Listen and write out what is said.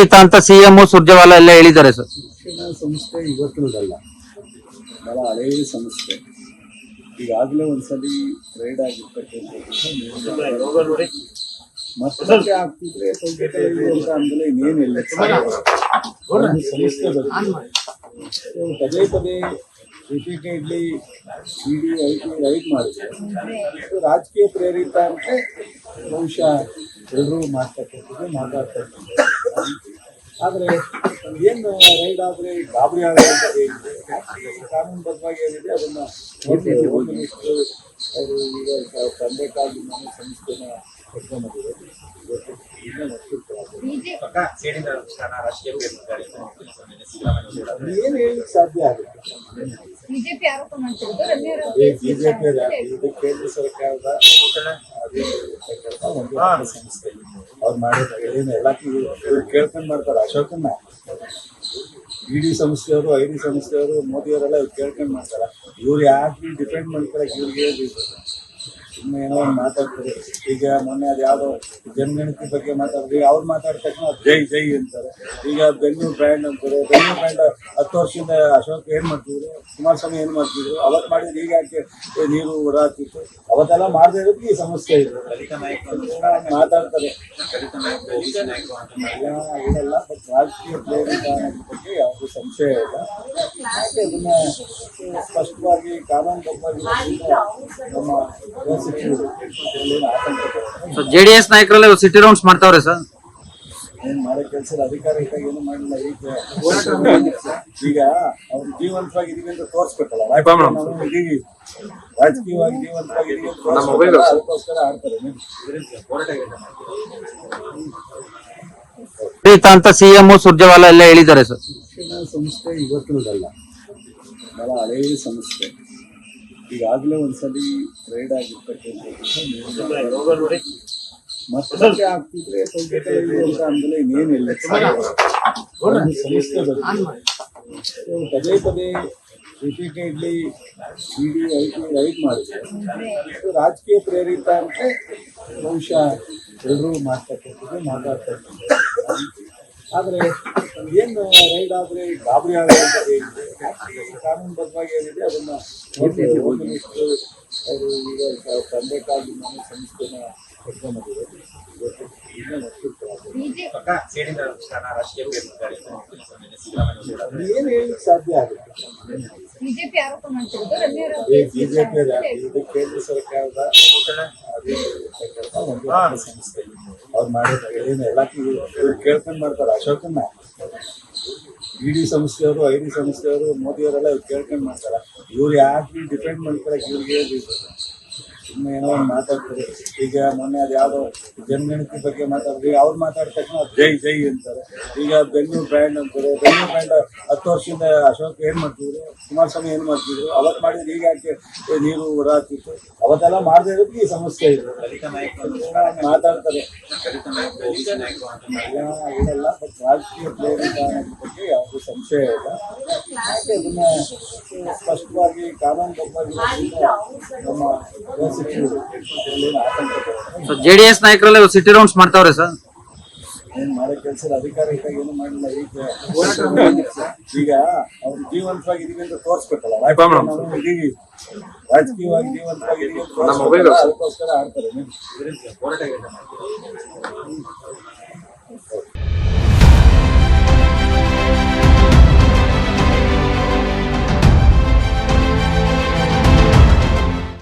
ಆಡಳಿತ ಅಂತ ಸಿಎಂ ಸುರ್ಜೇವಾಲಾ ಎಲ್ಲ ಹೇಳಿದ್ದಾರೆ ಸರ್. ಶಿಕ್ಷಣ ಸಂಸ್ಥೆ ಇವತ್ತಿನದಲ್ಲ. ಬಹಳ ಹಳೆಯ ಸಂಸ್ಥೆ. ಈಗಾಗಲೇ ಒಂದ್ಸಲಿ ಟ್ರೇಡ್ ಆಗಿರ್ತಕ್ಕಂಥದ್ದು ಮತ್ತೆ ಅಂತ ಅಂದ್ರೆ ಇನ್ನೇನಿಲ್ಲ. ಒಂದು ಸಂಸ್ಥೆ. ಇವ್ರು ಪದೇ ಪದೇ repeatedly ED I T raid ಮಾಡಿದ್ರು. ರಾಜಕೀಯ ಪ್ರೇರಿತ ಅಂತ ಬಹುಶಃ ಎಲ್ಲರೂ ಮಾಡ್ತಕ್ಕಂಥದ್ದು ಮಾತಾಡ್ತಕ್ಕಂಥದ್ದು. ಆದ್ರೆ ಏನು ರೈಡ್ ಆದ್ರೆ ಗಾಬರಿ ಆಗೋದು ಕಾನೂನುಬದ್ಧವಾಗಿ ಏನಿದೆ ಅದನ್ನ ನೋಡ್ತೀವಿ ಹೋಮ್ ಮಿನಿಸ್ಟರ್ ಅವರು ಈಗ ತಂದೆ ಕಾಲದಿಂದ ಸಂಸ್ಥೆನ ಇವತ್ತು ಇನ್ನೂ ನಡ್ಸುತ್ತಾರೆ. ಏನು ಹೇಳಲಿಕ್ಕೆ ಸಾಧ್ಯ ಆಗುತ್ತೆ. ಬಿಜೆಪಿ ಕೇಂದ್ರ ಸರ್ಕಾರದ ಸಂಸ್ಥೆ. ಅವ್ರು ಮಾಡೋದಾಗಲಿ ಎಲ್ಲ ಕೇಳ್ಕೊಂಡು ಮಾಡ್ತಾರೆ, ಅಶೋಕನ್ನ. ಇಡಿ ಸಂಸ್ಥೆಯವರು, ಐ ಡಿ ಸಂಸ್ಥೆಯವರು, ಮೋದಿಯವರೆಲ್ಲ ಇವ್ರು ಕೇಳ್ಕೊಂಡು ಮಾಡ್ತಾರೆ. ಇವ್ರು ಯಾಕೆ ಡಿಪೆಂಡ್ ಮಾಡ್ತಾರೆ, ಇವ್ರಿಗೆ ಸುಮ್ಮನೆ ಏನೋ ಒಂದು ಮಾತಾಡ್ತಾರೆ. ಈಗ ಮೊನ್ನೆ ಅದು ಯಾವುದೋ ಜನಗಣತಿ ಬಗ್ಗೆ ಮಾತಾಡಿದ್ವಿ ಅವ್ರು ಮಾತಾಡಿದ ತಕ್ಷಣ ಜೈ ಜೈ ಅಂತಾರೆ. ಈಗ ಬೆಂಗಳೂರು ಬ್ರ್ಯಾಂಡ್ ಅಂತಾರೆ. ಬೆಂಗಳೂರು ಬ್ರ್ಯಾಂಡ್ ಹತ್ತು ವರ್ಷದಿಂದ ಅಶೋಕ್ ಏನು ಮಾಡ್ತಿದ್ರು? ಕುಮಾರಸ್ವಾಮಿ ಏನು ಮಾಡ್ತಿದ್ರು? ಅವತ್ತು ಮಾಡಿದ್ರು ಈಗ ಯಾಕೆ ನೀರು ಹೊರಾಕಿತ್ತು ಅವತ್ತೆಲ್ಲ ಮಾಡದೇ ಇರೋದು ಈ ಸಮಸ್ಯೆ ಇದೆ. ಮಾತಾಡ್ತಾರೆ. ಇಲ್ಲ ಇದೆಲ್ಲ ಬಟ್ ರಾಜಕೀಯ ಅನ್ನೋದ್ರ ಬಗ್ಗೆ ಯಾವುದೇ ಸಂಶಯ ಇಲ್ಲ. ಹಾಗೆ ಅದನ್ನ ಸ್ಪಷ್ಟವಾಗಿ ಕಾನೂನುಬದ್ಧವಾಗಿ ನಮ್ಮ ಗೃಹ ಸಚಿವರು ಇದ್ರಲ್ಲೇನು ಆತಂಕ ಪಡೋದು. ಸೊ ಜೆ ಡಿ ಎಸ್ ನಾಯಕರೆಲ್ಲ ಸಿಟಿ ರೌಂಡ್ಸ್ ಮಾಡ್ತಾವ್ರೆ ಸರ್. ಏನ್ ಮಾಡೋ ಕೆಲಸ ಅಧಿಕಾರಿಗಳಾಗಿ ಏನು ಮಾಡಿಲ್ಲ ಈಗ ಈಗ ಅವ್ರು ಜೀವಂತವಾಗಿದ್ದೀವಿ ಅಂತ ತೋರಿಸ್ಬೇಕಲ್ಲ ಇದೀವಿ. ರಾಜಕೀಯವಾಗಿ ಅಂತ ತೋರ್ಸ್ಬೇಕಲ್ಲ, ಅದಕ್ಕೋಸ್ಕರ ಆಡ್ತಾರೆ. ಅಂತ ಸಿಎಂ ಸುರ್ಜೇವಾಲಾ ಎಲ್ಲ ಹೇಳಿದ್ದಾರೆ ಸರ್. ಶಿಕ್ಷಣ ಸಂಸ್ಥೆ ಇವತ್ತಿನದಲ್ಲ. ಬಹಳ ಹಳೆಯ ಸಂಸ್ಥೆ. ಈಗಾಗಲೇ ಒಂದ್ಸಲಿ ಟ್ರೇಡ್ ಆಗಿರ್ತಕ್ಕಂಥದ್ದು ಮತ್ತೆ ಆಗ್ತಿದ್ರೆ ಅಂದ್ರೆ ಅಂತ ಇನ್ನೇನಿಲ್ಲ. ಸಂಸ್ಥೆ ಪದೇ ಪದೇ repeatedly ED I T raid ಮಾಡಿದ್ರೆ ಇದು ರಾಜಕೀಯ ಪ್ರೇರಿತ ಅಂದ್ರೆ ಬಹುಶಃ ಎಲ್ಲರೂ ಮಾಡ್ತಕ್ಕಂಥದ್ದು ಮಾತಾಡ್ತಕ್ಕಂಥದ್ದು. ಆದ್ರೆ ಏನು ರೈಡ್ ಆದ್ರೆ ಗಾಬರಿ ಆಗೋದು ಏನಿದೆ ಕಾನೂನುಬದ್ಧವಾಗಿ ಏನಿದೆ ಅದನ್ನ ನೋಡ್ತೀವಿ ಹೋಮ್ ಮಿನಿಸ್ಟ್ರು ಅವರು ಈಗ ತಂದೆ ಕಾಲದಿಂದ ಸಂಸ್ಥೆನ ಕಟ್ಕೊಂಡಿದ್ದಾರೆ. ಏನು ಹೇಳಲಿಕ್ಕೆ ಸಾಧ್ಯ ಆಗುತ್ತೆ ಬಿಜೆಪಿ ಕೇಂದ್ರ ಸರ್ಕಾರದ ಅವ್ರು ಮಾಡಿದ ಏನು ಎಲ್ಲಕ್ಕೂ ಕೇಳ್ಕೊಂಡು ಮಾಡ್ತಾರೆ ಅಶೋಕನ್ನ. ಇಡಿ ಸಂಸ್ಥೆಯವರು ಐ ಡಿ ಸಂಸ್ಥೆಯವರು ಮೋದಿಯವರೆಲ್ಲ ಇವ್ರು ಕೇಳ್ಕೊಂಡು ಮಾಡ್ತಾರೆ. ಇವ್ರು ಯಾಕೆ ಡಿಪೆಂಡ್ ಮಾಡ್ತಾರೆ ಇವ್ರಿಗೆ ಸುಮ್ಮನೆ ಏನೋ ಒಂದು ಮಾತಾಡ್ತಾರೆ. ಈಗ ಮೊನ್ನೆ ಅದು ಯಾವುದೋ ಜನಗಣತಿ ಬಗ್ಗೆ ಮಾತಾಡಿದ್ವಿ ಅವ್ರು ಮಾತಾಡಿದ ತಕ್ಷಣ ಜೈ ಜೈ ಅಂತಾರೆ. ಈಗ ಬೆಂಗಳೂರು ಬ್ರ್ಯಾಂಡ್ ಅಂತಾರೆ. ಬೆಂಗಳೂರು ಬ್ರ್ಯಾಂಡ್ ಹತ್ತು ವರ್ಷದಿಂದ ಅಶೋಕ್ ಏನ್ ಮಾಡ್ತಿದ್ರು? ಕುಮಾರಸ್ವಾಮಿ ಏನ್ ಮಾಡ್ತಿದ್ರು? ಅವತ್ತು ಮಾಡಿದ್ರು ಈಗ ಯಾಕೆ ನೀರು ಹೊರಾತಿತ್ತು ಅವತ್ತೆಲ್ಲ ಮಾಡದೇ ಇರೋದು ಈ ಸಮಸ್ಯೆ ಇದೆ. ಮಾತಾಡ್ತಾರೆ. ಏನಲ್ಲ ಬಟ್ ರಾಜಕೀಯ ಬಗ್ಗೆ ಯಾವುದೇ ಸಂಶಯ ಇಲ್ಲ. ಹಾಗೆ ಅದನ್ನ ಸ್ಪಷ್ಟವಾಗಿ ಕಾನೂನುಬದ್ಧವಾಗಿ ನಮ್ಮ ಗೃಹ ಸಚಿವರು ಇದ್ರಲ್ಲೇನು ಆತಂಕ ಪಡೋದು. ಸೊ ಜೆ ಡಿ ಎಸ್ ನಾಯಕರೆಲ್ಲ ಸಿಟಿ ರೌಂಡ್ಸ್ ಮಾಡ್ತಾವ್ರೆ ಸರ್. ಏನ್ ಮಾಡೋ ಕೆಲಸ ಅಧಿಕಾರಿಗಳಾಗಿ ಏನು ಮಾಡಿಲ್ಲ ಈಗ ಈಗ ಜೀವಂತವಾಗಿ ಇದೀವಿ ಅಂತ ತೋರಿಸ್ಬೇಕಲ್ಲ ರಾಜಕೀಯ ಜೀವಂತವಾಗಿ ಇದೀವಿ. ರಾಜಕೀಯವಾಗಿ ಜೀವಂತವಾಗಿದ್ದೀವಿ ಅಂತ ತೋರಿಸ್ಬೇಕಲ್ಲ, ಅದಕ್ಕೋಸ್ಕರ ಆಡ್ತಾರೆ.